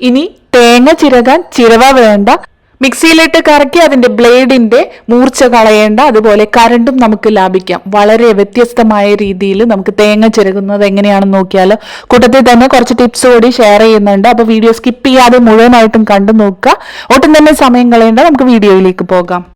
ഇനി തേങ്ങ ചിരകാൻ ചിരവ വേണ്ട. മിക്സിയിലിട്ട് കറക്കി അതിന്റെ ബ്ലേഡിന്റെ മൂർച്ച കളയേണ്ട. അതുപോലെ കരണ്ടും നമുക്ക് ലാഭിക്കാം. വളരെ വ്യത്യസ്തമായ രീതിയിൽ നമുക്ക് തേങ്ങ ചിരകുന്നത് എങ്ങനെയാണെന്ന് നോക്കിയാൽ കൂട്ടത്തിൽ തന്നെ കുറച്ച് ടിപ്സ് കൂടി ഷെയർ ചെയ്യുന്നുണ്ട്. അപ്പോൾ വീഡിയോ സ്കിപ്പ് ചെയ്യാതെ മുഴുവനായിട്ടും കണ്ടു നോക്കുക. ഒട്ടും തന്നെ സമയം കളയേണ്ട. നമുക്ക് വീഡിയോയിലേക്ക് പോകാം.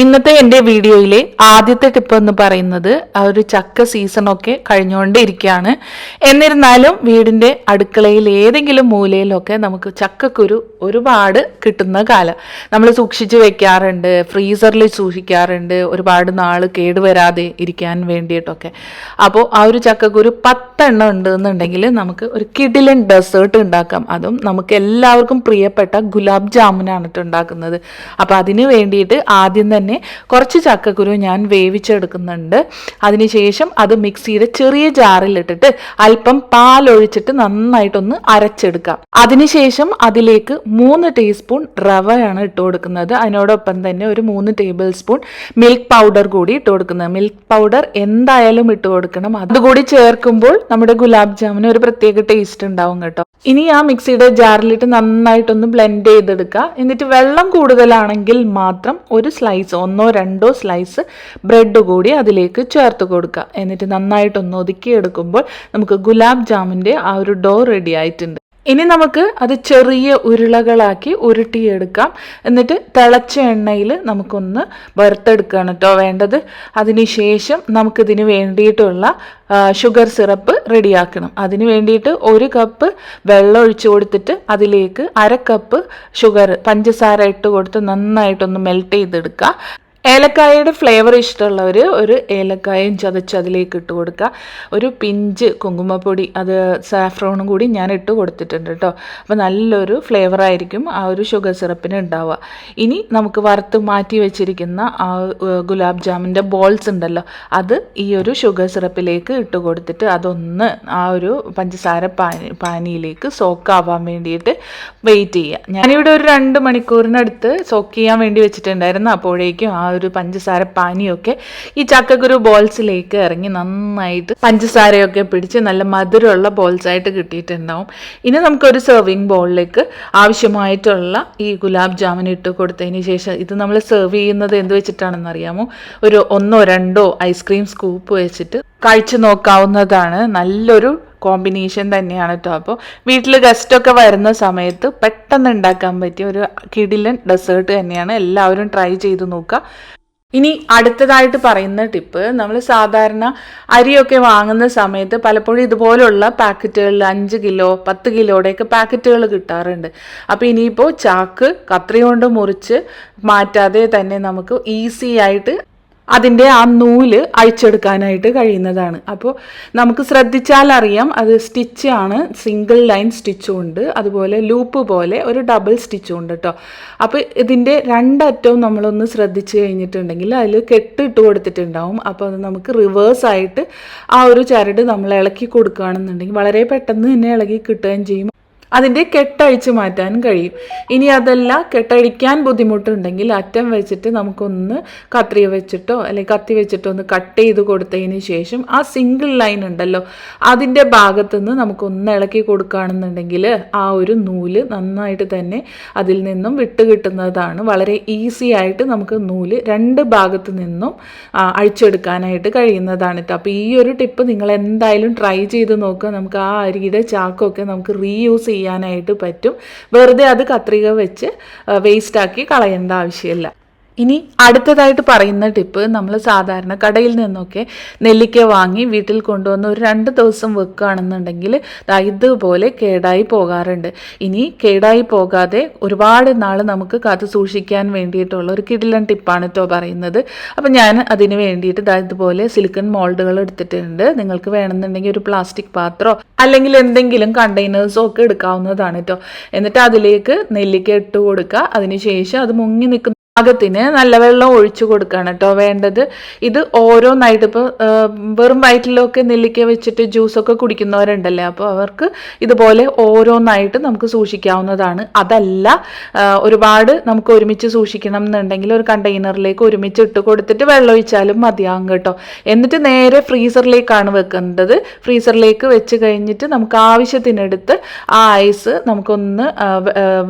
ഇന്നത്തെ എന്റെ വീഡിയോയിലെ ആദ്യത്തെ ടിപ്പ് എന്ന് പറയുന്നത് ആ ഒരു ചക്ക സീസണൊക്കെ കഴിഞ്ഞുകൊണ്ടിരിക്കുകയാണ്. എന്നിരുന്നാലും വീടിന്റെ അടുക്കളയിൽ ഏതെങ്കിലും മൂലയിലൊക്കെ നമുക്ക് ചക്കക്കുരു ഒരുപാട് കിട്ടുന്ന കാലം. നമ്മൾ സൂക്ഷിച്ച് വെക്കാറുണ്ട് ഫ്രീസറിൽ സൂക്ഷിക്കാറുണ്ട് ഒരുപാട് നാൾ കേടുവരാതെ ഇരിക്കാൻ വേണ്ടിയിട്ടൊക്കെ. അപ്പോൾ ആ ഒരു ചക്കക്കുരു പത്തെണ്ണം ഉണ്ട് എന്നുണ്ടെങ്കിൽ നമുക്ക് ഒരു കിഡിലൻ ഡെസേർട്ട് ഉണ്ടാക്കാം. അതും നമുക്ക് എല്ലാവർക്കും പ്രിയപ്പെട്ട ഗുലാബ് ജാമുനാണ് ഉണ്ടാക്കുന്നത് അപ്പോൾ അതിന് വേണ്ടിയിട്ട് ആദ്യം തന്നെ കുറച്ച് ചക്കക്കുരു ഞാൻ വേവിച്ചെടുക്കുന്നുണ്ട്. അതിനുശേഷം അത് മിക്സിയുടെ ചെറിയ ജാറിലിട്ടിട്ട് അല്പം പാലൊഴിച്ചിട്ട് നന്നായിട്ടൊന്ന് അരച്ചെടുക്കാം. അതിനുശേഷം അതിലേക്ക് മൂന്ന് ടീസ്പൂൺ റവയാണ് ഇട്ട് കൊടുക്കുന്നത്. അതിനോടൊപ്പം തന്നെ ഒരു മൂന്ന് ടേബിൾ സ്പൂൺ മിൽക്ക് പൗഡർ കൂടി ഇട്ട് കൊടുക്കുന്നത്. മിൽക്ക് പൗഡർ എന്തായാലും ഇട്ട് കൊടുക്കണം. അതുകൂടി ചേർക്കുമ്പോൾ നമ്മുടെ ഗുലാബ് ജാമിന് ഒരു പ്രത്യേക ടേസ്റ്റ് ഉണ്ടാവും കേട്ടോ. ഇനി ആ മിക്സിയുടെ ജാറിലിട്ട് നന്നായിട്ടൊന്ന് ബ്ലെൻഡ് ചെയ്തെടുക്കുക. എന്നിട്ട് വെള്ളം കൂടുതലാണെങ്കിൽ മാത്രം ഒരു സ്ലൈസ് ഒന്നോ രണ്ടോ സ്ലൈസ് ബ്രെഡ് കൂടി അതിലേക്ക് ചേർത്ത് കൊടുക്കുക. എന്നിട്ട് നന്നായിട്ടൊന്ന് ഒതുക്കിയെടുക്കുമ്പോൾ നമുക്ക് ഗുലാബ് ജാമിന്റെ ആ ഒരു ഡോ റെഡി ആയിട്ടുണ്ട്. ഇനി നമുക്ക് അത് ചെറിയ ഉരുളകളാക്കി ഉരുട്ടിയെടുക്കാം. എന്നിട്ട് തിളച്ച എണ്ണയിൽ നമുക്കൊന്ന് വറുത്തെടുക്കുകയാണ് കേട്ടോ വേണ്ടത്. അതിനുശേഷം നമുക്കിതിന് വേണ്ടിയിട്ടുള്ള ഷുഗർ സിറപ്പ് റെഡിയാക്കണം. അതിന് വേണ്ടിയിട്ട് ഒരു കപ്പ് വെള്ളം ഒഴിച്ചു കൊടുത്തിട്ട് അതിലേക്ക് അര കപ്പ് ഷുഗർ പഞ്ചസാര ഇട്ട് കൊടുത്ത് നന്നായിട്ടൊന്ന് മെൽറ്റ് ചെയ്തെടുക്കുക. ഏലക്കായയുടെ ഫ്ലേവർ ഇഷ്ടമുള്ളവർ ഒരു ഏലക്കായയും ചതച്ച് അതിലേക്ക് ഇട്ട് കൊടുക്കുക. ഒരു പിഞ്ച് കുങ്കുമപ്പൊടി അത് സാഫ്രോണും കൂടി ഞാൻ ഇട്ട് കൊടുത്തിട്ടുണ്ട് കേട്ടോ അപ്പോൾ നല്ലൊരു ഫ്ലേവർ ആയിരിക്കും ആ ഒരു ഷുഗർ സിറപ്പിന് ഉണ്ടാവുക ഇനി നമുക്ക് വറുത്ത് മാറ്റി വെച്ചിരിക്കുന്ന ആ ഗുലാബ് ജാമിന്റെ ബോൾസ് ഉണ്ടല്ലോ അത് ഈ ഒരു ഷുഗർ സിറപ്പിലേക്ക് ഇട്ട് കൊടുത്തിട്ട് അതൊന്ന് ആ ഒരു പഞ്ചസാര പാനി പാനിയിലേക്ക് സോക്കാവാൻ വേണ്ടിയിട്ട് വെയിറ്റ് ചെയ്യുക. ഞാനിവിടെ ഒരു രണ്ട് മണിക്കൂറിനടുത്ത് സോക്ക് ചെയ്യാൻ വേണ്ടി വെച്ചിട്ടുണ്ടായിരുന്നു. അപ്പോഴേക്കും ആ ഒരു പഞ്ചസാര പാനിയൊക്കെ ഈ ചക്കക്കുരു ബോൾസിലേക്ക് ഇറങ്ങി നന്നായിട്ട് പഞ്ചസാരയൊക്കെ പിടിച്ച് നല്ല മധുരമുള്ള ബോൾസ് ആയിട്ട് കിട്ടിയിട്ടുണ്ടാവും. ഇനി നമുക്കൊരു സെർവിങ് ബോളിലേക്ക് ആവശ്യമായിട്ടുള്ള ഈ ഗുലാബ് ജാമുൻ ഇട്ട് കൊടുത്തതിന് ശേഷം ഇത് നമ്മൾ സെർവ് ചെയ്യുന്നത് എന്ത് വെച്ചിട്ടാണെന്ന് അറിയാമോ? ഒരു ഒന്നോ രണ്ടോ ഐസ്ക്രീം സ്കൂപ്പ് വെച്ചിട്ട് കഴിച്ചു നോക്കാവുന്നതാണ്. നല്ലൊരു കോമ്പിനേഷൻ തന്നെയാണ് കേട്ടോ അപ്പോൾ വീട്ടിൽ ഗസ്റ്റൊക്കെ വരുന്ന സമയത്ത് പെട്ടെന്ന് ഉണ്ടാക്കാൻ പറ്റിയ ഒരു കിടിലൻ ഡെസേർട്ട് തന്നെയാണ്. എല്ലാവരും ട്രൈ ചെയ്ത് നോക്കുക ഇനി അടുത്തതായിട്ട് പറയുന്ന ടിപ്പ് നമ്മൾ സാധാരണ അരിയൊക്കെ വാങ്ങുന്ന സമയത്ത് പലപ്പോഴും ഇതുപോലുള്ള പാക്കറ്റുകളിൽ അഞ്ച് കിലോ പത്ത് കിലോയുടെയൊക്കെ പാക്കറ്റുകൾ കിട്ടാറുണ്ട്. അപ്പോൾ ഇനിയിപ്പോൾ ചാക്ക് കത്രി കൊണ്ട് മുറിച്ച് മാറ്റാതെ തന്നെ നമുക്ക് ഈസി ആയിട്ട് അതിന്റെ ആ നൂൽ അഴിച്ചെടുക്കാനായിട്ട് കഴിയുന്നതാണ്. അപ്പോൾ നമുക്ക് ശ്രദ്ധിച്ചാൽ അറിയാം അത് സ്റ്റിച്ച് ആണ്. സിംഗിൾ ലൈൻ സ്റ്റിച്ചും ഉണ്ട്. അതുപോലെ ലൂപ്പ് പോലെ ഒരു ഡബിൾ സ്റ്റിച്ചും ഉണ്ട് കേട്ടോ അപ്പോൾ ഇതിന്റെ രണ്ടറ്റവും നമ്മളൊന്ന് ശ്രദ്ധിച്ച് കഴിഞ്ഞിട്ടുണ്ടെങ്കിൽ അതിൽ കെട്ടിട്ട് കൊടുത്തിട്ടുണ്ടാവും. അപ്പോൾ അത് നമുക്ക് റിവേഴ്സ് ആയിട്ട് ആ ഒരു ചരട് നമ്മൾ ഇളക്കി കൊടുക്കുകയാണെന്നുണ്ടെങ്കിൽ വളരെ പെട്ടെന്ന് തന്നെ ഇളകി കിട്ടുകയും ചെയ്യും. അതിന്റെ കെട്ടഴിച്ച് മാറ്റാൻ കഴിയും. ഇനി അതല്ല കെട്ടഴിക്കാൻ ബുദ്ധിമുട്ടുണ്ടെങ്കിൽ അറ്റം വെച്ചിട്ട് നമുക്കൊന്ന് കത്രിയ വെച്ചിട്ടോ അല്ലെങ്കിൽ കത്തി വെച്ചിട്ടോ ഒന്ന് കട്ട് ചെയ്ത് കൊടുത്തതിന് ശേഷം ആ സിംഗിൾ ലൈൻ ഉണ്ടല്ലോ അതിന്റെ ഭാഗത്തുനിന്ന് നമുക്കൊന്ന് ഇളക്കി കൊടുക്കുകയാണെന്നുണ്ടെങ്കിൽ ആ ഒരു നൂൽ നന്നായിട്ട് തന്നെ അതിൽ നിന്നും വിട്ട് കിട്ടുന്നതാണ്. വളരെ ഈസി ആയിട്ട് നമുക്ക് നൂൽ രണ്ട് ഭാഗത്തു നിന്നും അഴിച്ചെടുക്കാനായിട്ട് കഴിയുന്നതാണ് കേട്ടോ അപ്പോൾ ഈ ഒരു ടിപ്പ് നിങ്ങൾ എന്തായാലും ട്രൈ ചെയ്ത് നോക്കുക. നമുക്ക് ആ അരിയുടെ ചാക്കൊക്കെ നമുക്ക് റീയൂസ് ചെയ്യാനായിട്ട് പറ്റും. വെറുതെ അത് കത്രിക വെച്ച് വേസ്റ്റാക്കി കളയേണ്ട ആവശ്യമില്ല. ഇനി അടുത്തതായിട്ട് പറയുന്ന ടിപ്പ് നമ്മൾ സാധാരണ കടയിൽ നിന്നൊക്കെ നെല്ലിക്ക വാങ്ങി വീട്ടിൽ കൊണ്ടുവന്ന് ഒരു രണ്ട് ദിവസം വെക്കുകയാണെന്നുണ്ടെങ്കിൽ ഇതുപോലെ കേടായി പോകാറുണ്ട്. ഇനി കേടായി പോകാതെ ഒരുപാട് നാൾ നമുക്ക് കാത്തു സൂക്ഷിക്കാൻ വേണ്ടിയിട്ടുള്ള ഒരു കിടിലൻ ടിപ്പാണ് കേട്ടോ പറയുന്നത്. അപ്പം ഞാൻ അതിന് വേണ്ടിയിട്ട് ഇതുപോലെ സിലിക്കൺ മോൾഡുകൾ എടുത്തിട്ടുണ്ട്. നിങ്ങൾക്ക് വേണമെന്നുണ്ടെങ്കിൽ ഒരു പ്ലാസ്റ്റിക് പാത്രമോ അല്ലെങ്കിൽ എന്തെങ്കിലും കണ്ടെയ്നേഴ്സോ ഒക്കെ എടുക്കാവുന്നതാണ് കേട്ടോ എന്നിട്ട് അതിലേക്ക് നെല്ലിക്ക ഇട്ട് കൊടുക്കുക. അതിനുശേഷം അത് മുങ്ങി നിൽക്കുന്ന പാകത്തിന് നല്ല വെള്ളം ഒഴിച്ചു കൊടുക്കണം കേട്ടോ വേണ്ടത്. ഇത് ഓരോന്നായിട്ട് ഇപ്പോൾ വെറും വയറ്റിലൊക്കെ നെല്ലിക്ക വെച്ചിട്ട് ജ്യൂസൊക്കെ കുടിക്കുന്നവരുണ്ടല്ലേ? അപ്പോൾ അവർക്ക് ഇതുപോലെ ഓരോന്നായിട്ട് നമുക്ക് സൂക്ഷിക്കാവുന്നതാണ്. അതല്ല ഒരുപാട് നമുക്ക് ഒരുമിച്ച് സൂക്ഷിക്കണം എന്നുണ്ടെങ്കിൽ ഒരു കണ്ടെയ്നറിലേക്ക് ഒരുമിച്ച് ഇട്ട് കൊടുത്തിട്ട് വെള്ളം ഒഴിച്ചാലും മതിയാകും കേട്ടോ. എന്നിട്ട് നേരെ ഫ്രീസറിലേക്കാണ് വെക്കേണ്ടത്. ഫ്രീസറിലേക്ക് വെച്ച് കഴിഞ്ഞിട്ട് നമുക്ക് ആവശ്യത്തിനെടുത്ത് ആ ഐസ് നമുക്കൊന്ന്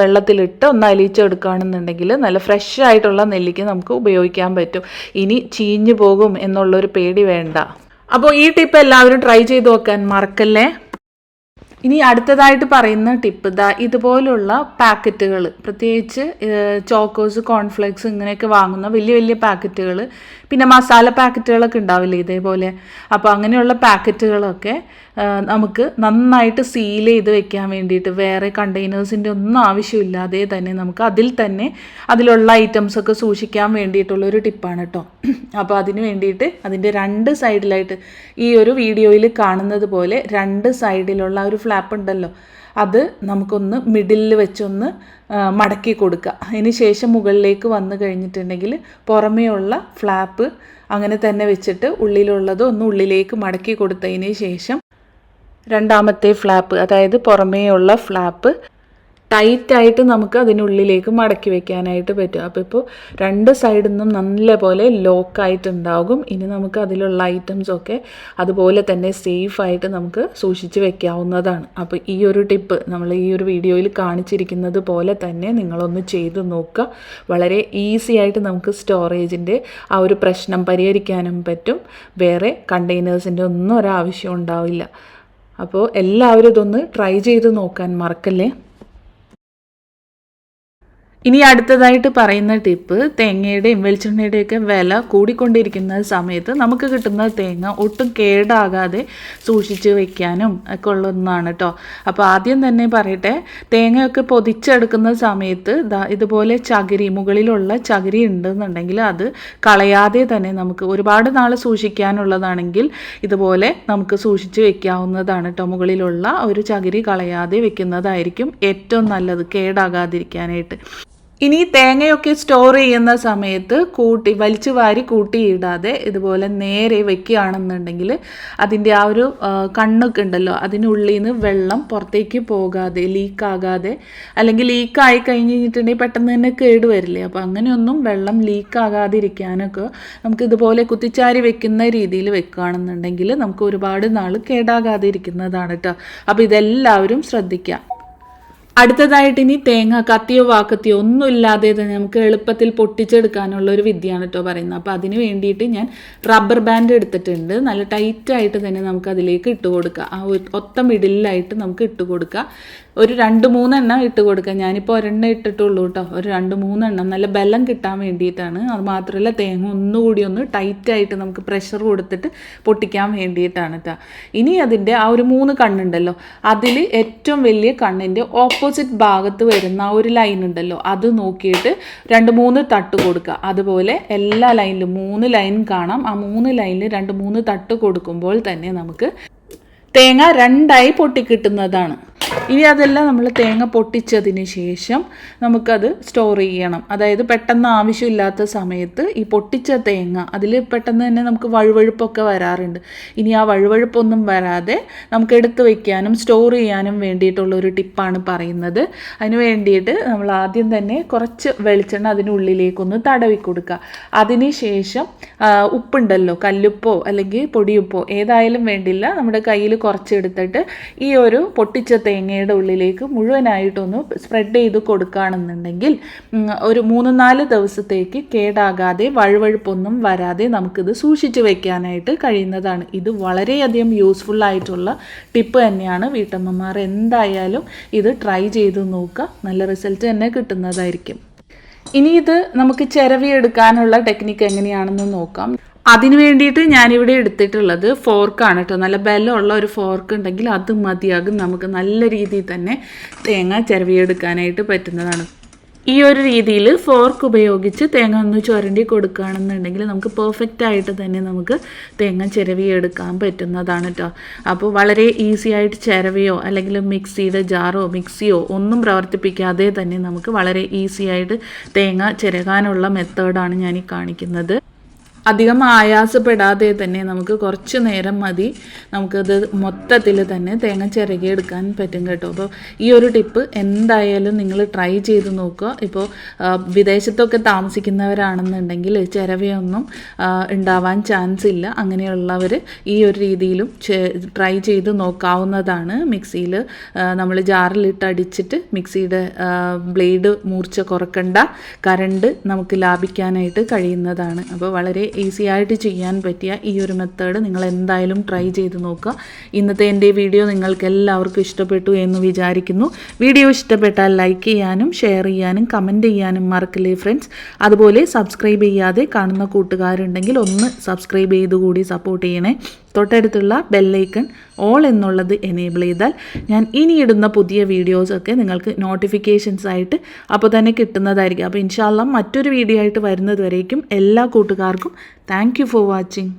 വെള്ളത്തിലിട്ട് ഒന്ന് അലിയിച്ചെടുക്കുകയാണെന്നുണ്ടെങ്കിൽ നല്ല ഫ്രഷ് ആയിട്ടുള്ള നെല്ലിക്ക നമുക്ക് ഉപയോഗിക്കാൻ പറ്റും. ഇനി ചീഞ്ഞു പോകും എന്നുള്ളൊരു പേടി വേണ്ട. അപ്പോൾ ഈ ടിപ്പ് എല്ലാവരും ട്രൈ ചെയ്ത് നോക്കാൻ മറക്കല്ലേ? ഇനി അടുത്തതായിട്ട് പറയുന്ന ടിപ്പ് ദാ ഇതുപോലുള്ള പാക്കറ്റുകൾ പ്രത്യേകിച്ച് ചോക്കോസ് കോൺഫ്ലേക്സ് ഇങ്ങനെയൊക്കെ വാങ്ങുന്ന വലിയ വലിയ പാക്കറ്റുകൾ പിന്നെ മസാല പാക്കറ്റുകളൊക്കെ ഉണ്ടാവില്ലേ ഇതേപോലെ. അപ്പോൾ അങ്ങനെയുള്ള പാക്കറ്റുകളൊക്കെ നമുക്ക് നന്നായിട്ട് സീൽ ചെയ്ത് വെക്കാൻ വേണ്ടിയിട്ട് വേറെ കണ്ടെയ്നേഴ്സിന്റെ ഒന്നും ആവശ്യമില്ലാതെ തന്നെ നമുക്ക് അതിൽ തന്നെ അതിലുള്ള ഐറ്റംസൊക്കെ സൂക്ഷിക്കാൻ വേണ്ടിയിട്ടുള്ള ഒരു ടിപ്പാണ് കേട്ടോ അപ്പോൾ അതിന് വേണ്ടിയിട്ട് അതിന്റെ രണ്ട് സൈഡിലായിട്ട് ഈ ഒരു വീഡിയോയിൽ കാണുന്നത് പോലെ രണ്ട് സൈഡിലുള്ള ഒരു ഒരു ഫ്ലാപ്പ് ഉണ്ടല്ലോ. അത് നമുക്കൊന്ന് മിഡിലിൽ വെച്ചൊന്ന് മടക്കി കൊടുക്കുക അതിന് ശേഷം മുകളിലേക്ക് വന്നു കഴിഞ്ഞിട്ടുണ്ടെങ്കിൽ പുറമേയുള്ള ഫ്ലാപ്പ് അങ്ങനെ തന്നെ വെച്ചിട്ട് ഉള്ളിലുള്ളത് ഒന്ന് ഉള്ളിലേക്ക് മടക്കി കൊടുത്തതിന് ശേഷം രണ്ടാമത്തെ ഫ്ലാപ്പ് അതായത് പുറമേയുള്ള ഫ്ലാപ്പ് ടൈറ്റായിട്ട് നമുക്ക് അതിനുള്ളിലേക്ക് മടക്കി വെക്കാനായിട്ട് പറ്റും. അപ്പോൾ ഇപ്പോൾ രണ്ട് സൈഡിൽ നിന്നും നല്ലപോലെ ലോക്കായിട്ടുണ്ടാകും. ഇനി നമുക്ക് അതിലുള്ള ഐറ്റംസൊക്കെ അതുപോലെ തന്നെ സേഫായിട്ട് നമുക്ക് സൂക്ഷിച്ച് വെക്കാവുന്നതാണ്. അപ്പോൾ ഈ ഒരു ടിപ്പ് നമ്മൾ ഈ ഒരു വീഡിയോയിൽ കാണിച്ചിരിക്കുന്നത് പോലെ തന്നെ നിങ്ങളൊന്ന് ചെയ്ത് നോക്കുക. വളരെ ഈസി ആയിട്ട് നമുക്ക് സ്റ്റോറേജിന്റെ ആ ഒരു പ്രശ്നം പരിഹരിക്കാനും പറ്റും. വേറെ കണ്ടെയ്നേഴ്സിന്റെ ഒന്നും ഒരാവശ്യം ഉണ്ടാവില്ല. അപ്പോൾ എല്ലാവരും ഇതൊന്ന് ട്രൈ ചെയ്ത് നോക്കാൻ മറക്കല്ലേ? ഇനി അടുത്തതായിട്ട് പറയുന്ന ടിപ്പ് തേങ്ങയുടെയും വെളിച്ചെണ്ണയുടെയൊക്കെ വില കൂടിക്കൊണ്ടിരിക്കുന്ന സമയത്ത് നമുക്ക് കിട്ടുന്ന തേങ്ങ ഒട്ടും കേടാകാതെ സൂക്ഷിച്ച് വെക്കാനും ഒക്കെ ഉള്ള ഒന്നാണ് കേട്ടോ അപ്പോൾ ആദ്യം തന്നെ പറയട്ടെ തേങ്ങയൊക്കെ പൊതിച്ചെടുക്കുന്ന സമയത്ത് ഇതുപോലെ ചകിരി മുകളിലുള്ള ചകിരി ഉണ്ടെന്നുണ്ടെങ്കിൽ അത് കളയാതെ തന്നെ നമുക്ക് ഒരുപാട് നാൾ സൂക്ഷിക്കാനുള്ളതാണെങ്കിൽ ഇതുപോലെ നമുക്ക് സൂക്ഷിച്ച് വെക്കാവുന്നതാണ് കേട്ടോ മുകളിലുള്ള ഒരു ചകിരി കളയാതെ വെക്കുന്നതായിരിക്കും ഏറ്റവും നല്ലത് കേടാകാതിരിക്കാനായിട്ട്. ഇനി തേങ്ങയൊക്കെ സ്റ്റോർ ചെയ്യുന്ന സമയത്ത് കൂട്ടി വലിച്ചു വാരി കൂട്ടിയിടാതെ ഇതുപോലെ നേരെ വെക്കുകയാണെന്നുണ്ടെങ്കിൽ അതിന്റെ ആ ഒരു കണ്ണൊക്കെ ഉണ്ടല്ലോ അതിനുള്ളിൽ നിന്ന് വെള്ളം പുറത്തേക്ക് പോകാതെ ലീക്കാകാതെ അല്ലെങ്കിൽ ലീക്കായി കഴിഞ്ഞിട്ടുണ്ടെങ്കിൽ പെട്ടെന്ന് തന്നെ കേട് വരില്ലേ? അപ്പോൾ അങ്ങനെയൊന്നും വെള്ളം ലീക്കാകാതിരിക്കാനൊക്കെ നമുക്ക് ഇതുപോലെ കുത്തിച്ചാരി വെക്കുന്ന രീതിയിൽ വെക്കുകയാണെന്നുണ്ടെങ്കിൽ നമുക്ക് ഒരുപാട് നാൾ കേടാകാതെ ഇരിക്കുന്നതാണ് കേട്ടോ. അപ്പോൾ ഇതെല്ലാവരും ശ്രദ്ധിക്കുക. അടുത്തതായിട്ട് ഇനി തേങ്ങ കത്തിയോ വാക്കത്തിയോ ഒന്നും ഇല്ലാതെ തന്നെ നമുക്ക് എളുപ്പത്തിൽ പൊട്ടിച്ചെടുക്കാനുള്ള ഒരു വിദ്യയാണ് കേട്ടോ പറയുന്നത്. അപ്പോൾ അതിന് വേണ്ടിയിട്ട് ഞാൻ റബ്ബർ ബാൻഡ് എടുത്തിട്ടുണ്ട്. നല്ല ടൈറ്റായിട്ട് തന്നെ നമുക്ക് അതിലേക്ക് ഇട്ട് കൊടുക്കുക ആ ഒത്ത മിഡിലായിട്ട് നമുക്ക് ഇട്ട് കൊടുക്കുക ഒരു രണ്ട് മൂന്നെണ്ണം ഇട്ട് കൊടുക്കുക ഞാനിപ്പോൾ ഒരെണ്ണം ഇട്ടിട്ടുള്ളൂ കേട്ടോ ഒരു രണ്ട് മൂന്നെണ്ണം. നല്ല ബലം കിട്ടാൻ വേണ്ടിയിട്ടാണ്. അത് മാത്രമല്ല തേങ്ങ ഒന്നുകൂടി ഒന്ന് ടൈറ്റായിട്ട് നമുക്ക് പ്രഷർ കൊടുത്തിട്ട് പൊട്ടിക്കാൻ വേണ്ടിയിട്ടാണ് കേട്ടോ ഇനി അതിന്റെ ആ ഒരു മൂന്ന് കണ്ണുണ്ടല്ലോ. അതിൽ ഏറ്റവും വലിയ കണ്ണിന്റെ ഓപ്പോസിറ്റ് ഭാഗത്ത് വരുന്ന ആ ഒരു ലൈൻ ഉണ്ടല്ലോ. അത് നോക്കിയിട്ട് രണ്ട് മൂന്ന് തട്ട് കൊടുക്കുക. അതുപോലെ എല്ലാ ലൈനിലും മൂന്ന് ലൈൻ കാണാം. ആ മൂന്ന് ലൈനിൽ രണ്ട് മൂന്ന് തട്ട് കൊടുക്കുമ്പോൾ തന്നെ നമുക്ക് തേങ്ങ രണ്ടായി പൊട്ടിക്കിട്ടുന്നതാണ്. ഇനി അതെല്ലാം നമ്മൾ തേങ്ങ പൊട്ടിച്ചതിന് ശേഷം നമുക്കത് സ്റ്റോർ ചെയ്യണം. അതായത് പെട്ടെന്ന് ആവശ്യമില്ലാത്ത സമയത്ത് ഈ പൊട്ടിച്ച തേങ്ങ അതിൽ പെട്ടെന്ന് തന്നെ നമുക്ക് വഴുവഴുപ്പൊക്കെ വരാറുണ്ട്. ഇനി ആ വഴുവഴുപ്പൊന്നും വരാതെ നമുക്ക് എടുത്ത് വയ്ക്കാനും സ്റ്റോർ ചെയ്യാനും വേണ്ടിയിട്ടുള്ള ഒരു ടിപ്പാണ് പറയുന്നത്. അതിന് വേണ്ടിയിട്ട് നമ്മൾ ആദ്യം തന്നെ കുറച്ച് വെളിച്ചെണ്ണ അതിനുള്ളിലേക്കൊന്ന് തടവി കൊടുക്കുക. അതിന് ശേഷം ഉപ്പുണ്ടല്ലോ കല്ലുപ്പോ അല്ലെങ്കിൽ പൊടിയുപ്പോ ഏതായാലും വേണ്ടില്ല. നമ്മുടെ കയ്യിൽ കുറച്ചെടുത്തിട്ട് ഈ ഒരു പൊട്ടിച്ച തേങ്ങയുടെ ഉള്ളിലേക്ക് മുഴുവനായിട്ടൊന്ന് സ്പ്രെഡ് ചെയ്ത് കൊടുക്കുകയാണെന്നുണ്ടെങ്കിൽ ഒരു മൂന്ന് നാല് ദിവസത്തേക്ക് കേടാകാതെ വഴുവഴുപ്പൊന്നും വരാതെ നമുക്കിത് സൂക്ഷിച്ചു വെക്കാനായിട്ട് കഴിയുന്നതാണ്. ഇത് വളരെയധികം യൂസ്ഫുൾ ആയിട്ടുള്ള ടിപ്പ് തന്നെയാണ്. വീട്ടമ്മമാർ എന്തായാലും ഇത് ട്രൈ ചെയ്ത് നോക്കുക. നല്ല റിസൾട്ട് തന്നെ കിട്ടുന്നതായിരിക്കും. ഇനി ഇത് നമുക്ക് ചിരവിയെടുക്കാനുള്ള ടെക്നിക്ക് എങ്ങനെയാണെന്ന് നോക്കാം. അതിന് വേണ്ടിയിട്ട് ഞാനിവിടെ എടുത്തിട്ടുള്ളത് ഫോർക്കാണ് കേട്ടോ നല്ല ബലമുള്ള ഒരു ഫോർക്ക് ഉണ്ടെങ്കിൽ അത് മതിയാകും. നമുക്ക് നല്ല രീതിയിൽ തന്നെ തേങ്ങ ചിരവിയെടുക്കാനായിട്ട് പറ്റുന്നതാണ്. ഈ ഒരു രീതിയിൽ ഫോർക്ക് ഉപയോഗിച്ച് തേങ്ങ ഒന്ന് ചുരണ്ടി കൊടുക്കുകയാണെന്നുണ്ടെങ്കിൽ നമുക്ക് പെർഫെക്റ്റ് ആയിട്ട് തന്നെ നമുക്ക് തേങ്ങ ചിരവിയെടുക്കാൻ പറ്റുന്നതാണ് കേട്ടോ അപ്പോൾ വളരെ ഈസി ആയിട്ട് ചിരവിയോ അല്ലെങ്കിൽ മിക്സിയുടെ ജാറോ മിക്സിയോ ഒന്നും പ്രവർത്തിപ്പിക്കാതെ തന്നെ നമുക്ക് വളരെ ഈസി ആയിട്ട് തേങ്ങ ചിരകാനുള്ള മെത്തേഡാണ് ഞാൻ ഈ കാണിക്കുന്നത്. അധികം ആയാസപ്പെടാതെ തന്നെ നമുക്ക് കുറച്ച് നേരം മതി. നമുക്കത് മൊത്തത്തിൽ തന്നെ തേങ്ങ ചിരകി എടുക്കാൻ പറ്റും കേട്ടോ. അപ്പോൾ ഈ ഒരു ടിപ്പ് എന്തായാലും നിങ്ങൾ ട്രൈ ചെയ്ത് നോക്കുക. ഇപ്പോൾ വിദേശത്തൊക്കെ താമസിക്കുന്നവരാണെന്നുണ്ടെങ്കിൽ ചിരവയൊന്നും ഉണ്ടാവാൻ ചാൻസ് ഇല്ല. അങ്ങനെയുള്ളവർ ഈ ഒരു രീതിയിലും ട്രൈ ചെയ്ത് നോക്കാവുന്നതാണ്. മിക്സിയിൽ നമ്മൾ ജാറിലിട്ട് അടിച്ചിട്ട് മിക്സിയുടെ ബ്ലേഡ് മൂർച്ച കുറക്കണ്ട കറണ്ട് നമുക്ക് ലാഭിക്കാനായിട്ട് കഴിയുന്നതാണ്. അപ്പോൾ വളരെ ഈസി ആയിട്ട് ചെയ്യാൻ പറ്റിയ ഈ ഒരു മെത്തേഡ് നിങ്ങൾ എന്തായാലും ട്രൈ ചെയ്ത് നോക്കുക. ഇന്നത്തെ എന്റെ വീഡിയോ നിങ്ങൾക്ക് എല്ലാവർക്കും ഇഷ്ടപ്പെട്ടു എന്ന് വിചാരിക്കുന്നു. വീഡിയോ ഇഷ്ടപ്പെട്ടാൽ ലൈക്ക് ചെയ്യാനും ഷെയർ ചെയ്യാനും കമന്റ് ചെയ്യാനും മറക്കില്ലേ ഫ്രണ്ട്സ് അതുപോലെ സബ്സ്ക്രൈബ് ചെയ്യാതെ കാണുന്ന കൂട്ടുകാരുണ്ടെങ്കിൽ ഒന്ന് സബ്സ്ക്രൈബ് ചെയ്തുകൂടി സപ്പോർട്ട് ചെയ്യണേ. തൊട്ടടുത്തുള്ള ബെല്ലൈക്കൺ ഓൾ എന്നുള്ളത് എനേബിൾ ചെയ്താൽ ഞാൻ ഇനി ഇടുന്ന പുതിയ വീഡിയോസൊക്കെ നിങ്ങൾക്ക് നോട്ടിഫിക്കേഷൻസ് ആയിട്ട് അപ്പോൾ തന്നെ കിട്ടുന്നതായിരിക്കും. അപ്പോൾ ഇൻഷാല്ല മറ്റൊരു വീഡിയോ ആയിട്ട് വരുന്നത് വരേക്കും എല്ലാ കൂട്ടുകാർക്കും. Thank for watching